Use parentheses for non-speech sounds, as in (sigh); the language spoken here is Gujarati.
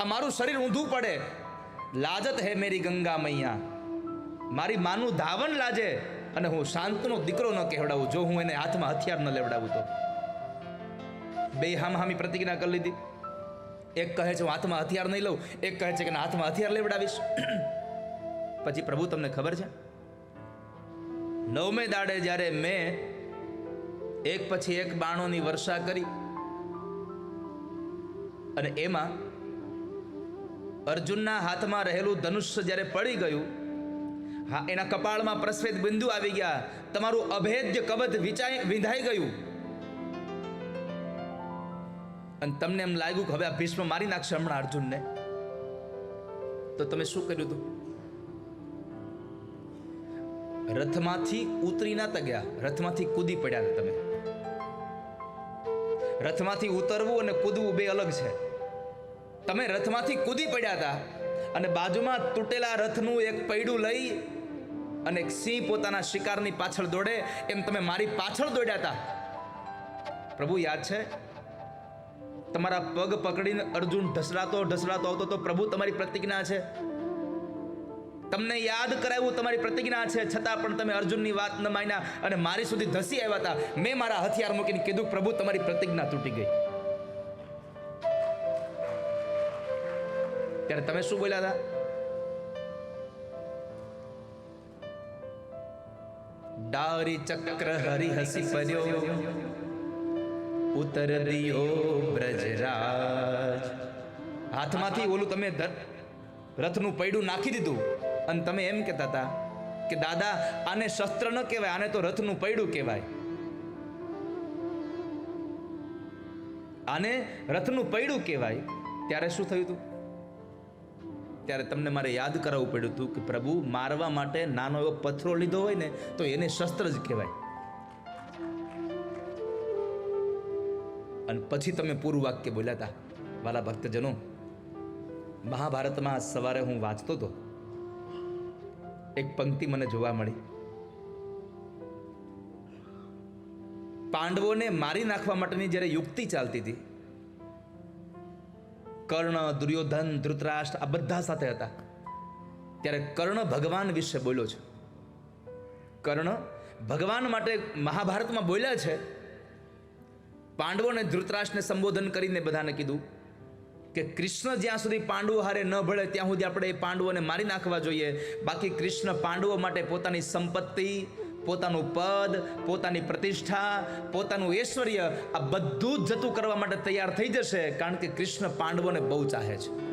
આ મારું શરીર ઊંધું પડે. લાજત હે મેરી ગંગા મૈયા. મારી માનું ધાવન લાજે અને હું શાંતનો દીકરો ન કહેવડાવું, જો હું એને હાથમાં હથિયાર ન લેવડાવું તો. બે હામ પ્રતિજ્ઞા કરી લીધી. એક કહે છે, હું હાથમાં હથિયાર નહીં લઉં. એક કહે છે કે હાથમાં હથિયાર લેવડાવીશ. (clears throat) પછી પ્રભુ, તમને ખબર છે? નવમે દાડે જ્યારે મેં એક પછી એક બાણોની વર્ષા કરી અને એમાં અર્જુનના હાથમાં રહેલું ધનુષ્ય જ્યારે પડી ગયું, હા, એના કપાળમાં પ્રસ્વેદ બિંદુ આવી ગયા. તમારું અભેદ્ય કબધ વિચાઈ વિંધાઈ ગયું. અને તમને એમ લાગ્યું કે હવે આ ભીષ્મ મારી નાખશે હમણાં અર્જુનને? તો તમે શું કર્યું હતું? રથમાંથી ઉતરી ના તગ્યા રથમાંથી કૂદી પડ્યા તમે. રથમાંથી ઉતરવું અને કૂદવું બે અલગ છે. તમે રથમાંથી કૂદી પડ્યા હતા અને બાજુમાં તૂટેલા રથનું એક પૈડું લઈ અને એક સિંહ પોતાના શિકારની પાછળ દોડે એમ તમે મારી પાછળ દોડ્યા હતા. પ્રભુ, યાદ છે? તમારા પગ પકડીને અર્જુન ઢસડાતો ઢસડાતો આવતો તો પ્રભુ તમારી પ્રતિજ્ઞા છે? તમને યાદ કરાવ્યું તમારી પ્રતિજ્ઞા છે, છતાં પણ તમે અર્જુનની વાત ન માન્યા અને મારી સુધી ધસી આવ્યા હતા. મેં મારા હથિયાર મૂકીને કીધું, પ્રભુ, તમારી પ્રતિજ્ઞા તૂટી ગઈ. ત્યારે તમે શું બોલ્યા હતા ડારી ચક્ર હરી હસી ફર્યો ઉતર દિયો બ્રજરાજ હાથમાંથી ઓલું તમે રથનું પૈડું નાખી દીધું અને તમે એમ કહેતા હતા કે દાદા આને શસ્ત્ર ન કહેવાય આને તો રથનું પૈડું કહેવાય આને રથનું પૈડું કહેવાય ત્યારે શું થયું હતું ત્યારે તમને મારે યાદ કરાવવું પડ્યું હતું કે પ્રભુ, મારવા માટે નાનો એવો પથરો લીધો હોય ને, તો એને શસ્ત્ર જ કહેવાય. અને પછી તમે પૂરું વાક્ય બોલ્યા હતા. વાલા ભક્તજનો, મહાભારતમાં સવારે હું વાંચતો હતો. એક પંક્તિ મને જોવા મળી. પાંડવોને મારી નાખવા માટેની જ્યારે યુક્તિ ચાલતી હતી કર્ણ, દુર્યોધન, ધૃતરાષ્ટ્ર, આ બધા સાથે હતા. ત્યારે કર્ણ ભગવાન વિશે બોલ્યો છે. કર્ણ ભગવાન માટે મહાભારતમાં બોલ્યા છે. પાંડવોને ધૃતરાષ્ટ્રને સંબોધન કરીને બધાને કીધું કે કૃષ્ણ જ્યાં સુધી પાંડવો હારે ન ભળે, ત્યાં સુધી આપણે એ પાંડવોને મારી નાખવા જોઈએ. બાકી કૃષ્ણ પાંડવો માટે પોતાની સંપત્તિ પોતાનું પદ, પોતાની પ્રતિષ્ઠા, પોતાનું ઐશ્વર્ય આ બધું જ જતું કરવા માટે તૈયાર થઈ જશે. કારણ કે કૃષ્ણ પાંડવોને બહુ ચાહે છે.